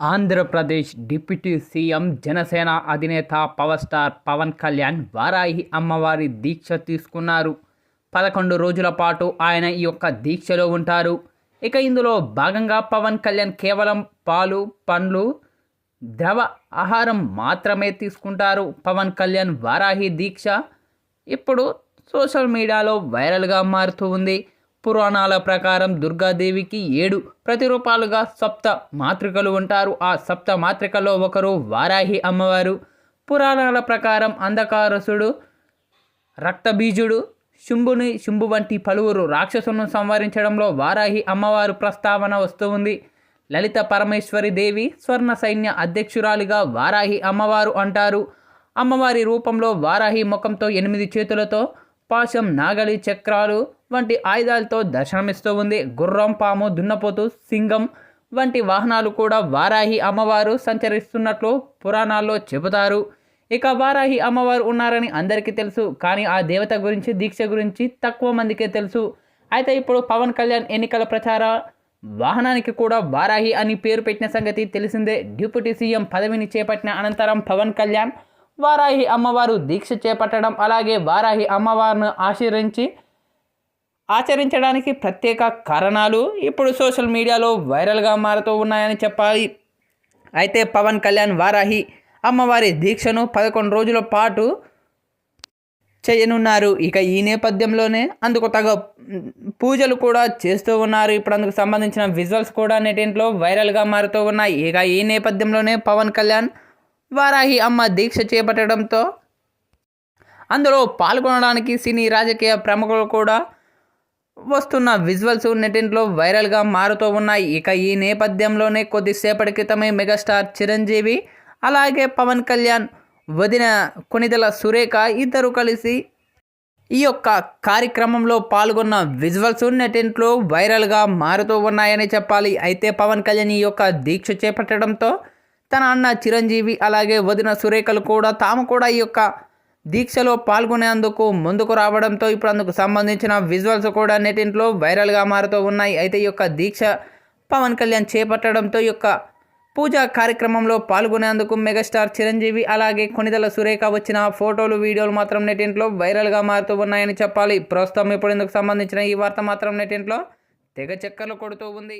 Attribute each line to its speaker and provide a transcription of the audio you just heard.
Speaker 1: Andhra Pradesh deputy CM Janasena అధినేత power star Pawan Kalyan Varahi అమ్మవారి దీక్ష తీసుకున్నారు. పదకొండు రోజుల పాటు ఆయన ఈ యొక్క దీక్షలో ఉంటారు. ఇక ఇందులో భాగంగా పవన్ కళ్యాణ్ కేవలం పాలు పండ్లు ద్రవ ఆహారం మాత్రమే తీసుకుంటారు. పవన్ కళ్యాణ్ వారాహి దీక్ష ఇప్పుడు సోషల్ మీడియాలో వైరల్గా మారుతూ ఉంది. పురాణాల ప్రకారం దుర్గాదేవికి ఏడు ప్రతిరూపాలుగా సప్త మాతృకలు ఉంటారు. ఆ సప్త మాతృకలో ఒకరు వారాహి అమ్మవారు. పురాణాల ప్రకారం అంధకారసుడు రక్తబీజుడు శుంభుని శుంభు వంటి పలువురు రాక్షసులను సంవరించడంలో వారాహి అమ్మవారు ప్రస్తావన వస్తూ ఉంది. లలిత పరమేశ్వరి దేవి స్వర్ణ సైన్య అధ్యక్షురాలిగా వారాహి అమ్మవారు అంటారు. అమ్మవారి రూపంలో వారాహి ముఖంతో ఎనిమిది చేతులతో పాశం నాగలి చక్రాలు వంటి ఆయుధాలతో దర్శనమిస్తూ ఉంది. గుర్రం పాము దున్నపోతు సింగం వంటి వాహనాలు కూడా వారాహి అమ్మవారు సంచరిస్తున్నట్లు పురాణాల్లో చెబుతారు. ఇక వారాహి అమ్మవారు ఉన్నారని అందరికీ తెలుసు కానీ ఆ దేవత గురించి దీక్ష గురించి తక్కువ మందికే తెలుసు. అయితే ఇప్పుడు పవన్ కళ్యాణ్ ఎన్నికల ప్రచార వాహనానికి కూడా వారాహి అని పేరు పెట్టిన సంగతి తెలిసిందే. డిప్యూటీ సీఎం పదవిని చేపట్టిన అనంతరం పవన్ కళ్యాణ్ వారాహి అమ్మవారు దీక్ష చేపట్టడం అలాగే వారాహి అమ్మవారిని ఆశీర్వించి ఆచరించడానికి ప్రత్యేక కారణాలు ఇప్పుడు సోషల్ మీడియాలో వైరల్గా మారుతూ ఉన్నాయని చెప్పాలి. అయితే పవన్ కళ్యాణ్ వారాహి అమ్మవారి దీక్షను పదకొండు రోజుల పాటు చేయనున్నారు. ఇక ఈ నేపథ్యంలోనే అందుకు తగ పూజలు కూడా చేస్తూ ఉన్నారు. ఇప్పుడు అందుకు సంబంధించిన విజువల్స్ కూడా నెటింట్లో వైరల్గా మారుతూ ఉన్నాయి. ఇక ఈ నేపథ్యంలోనే పవన్ కళ్యాణ్ వారాహి అమ్మ దీక్ష చేపట్టడంతో అందులో పాల్గొనడానికి సినీ రాజకీయ ప్రముఖులు కూడా వస్తున్న విజువల్స్ నెటింట్లో వైరల్గా మారుతూ ఉన్నాయి. ఇక ఈ నేపథ్యంలోనే కొద్దిసేపటి క్రితమే మెగాస్టార్ చిరంజీవి అలాగే పవన్ కళ్యాణ్ వదిన కొనిదల సురేఖ ఇద్దరు కలిసి ఈ యొక్క కార్యక్రమంలో పాల్గొన్న విజువల్స్ నెటింట్లో వైరల్గా మారుతూ ఉన్నాయని చెప్పాలి. అయితే పవన్ కళ్యాణ్ ఈ యొక్క దీక్ష చేపట్టడంతో తన అన్న చిరంజీవి అలాగే వదిన సురేఖలు కూడా తాము కూడా ఈ యొక్క దీక్షలో పాల్గొనేందుకు ముందుకు రావడంతో ఇప్పుడు అందుకు సంబంధించిన విజువల్స్ కూడా నెటింట్లో వైరల్గా మారుతూ ఉన్నాయి. అయితే ఈ యొక్క దీక్ష పవన్ కళ్యాణ్ చేపట్టడంతో ఈ యొక్క పూజా కార్యక్రమంలో పాల్గొనేందుకు మెగాస్టార్ చిరంజీవి అలాగే కొనిదల సురేఖ వచ్చిన ఫోటోలు వీడియోలు మాత్రం నెటింట్లో వైరల్గా మారుతూ ఉన్నాయని చెప్పాలి. ప్రస్తుతం ఇప్పుడు ఇందుకు సంబంధించిన ఈ వార్త మాత్రం నెటింట్లో తెగ చక్కర్లు కొడుతూ ఉంది.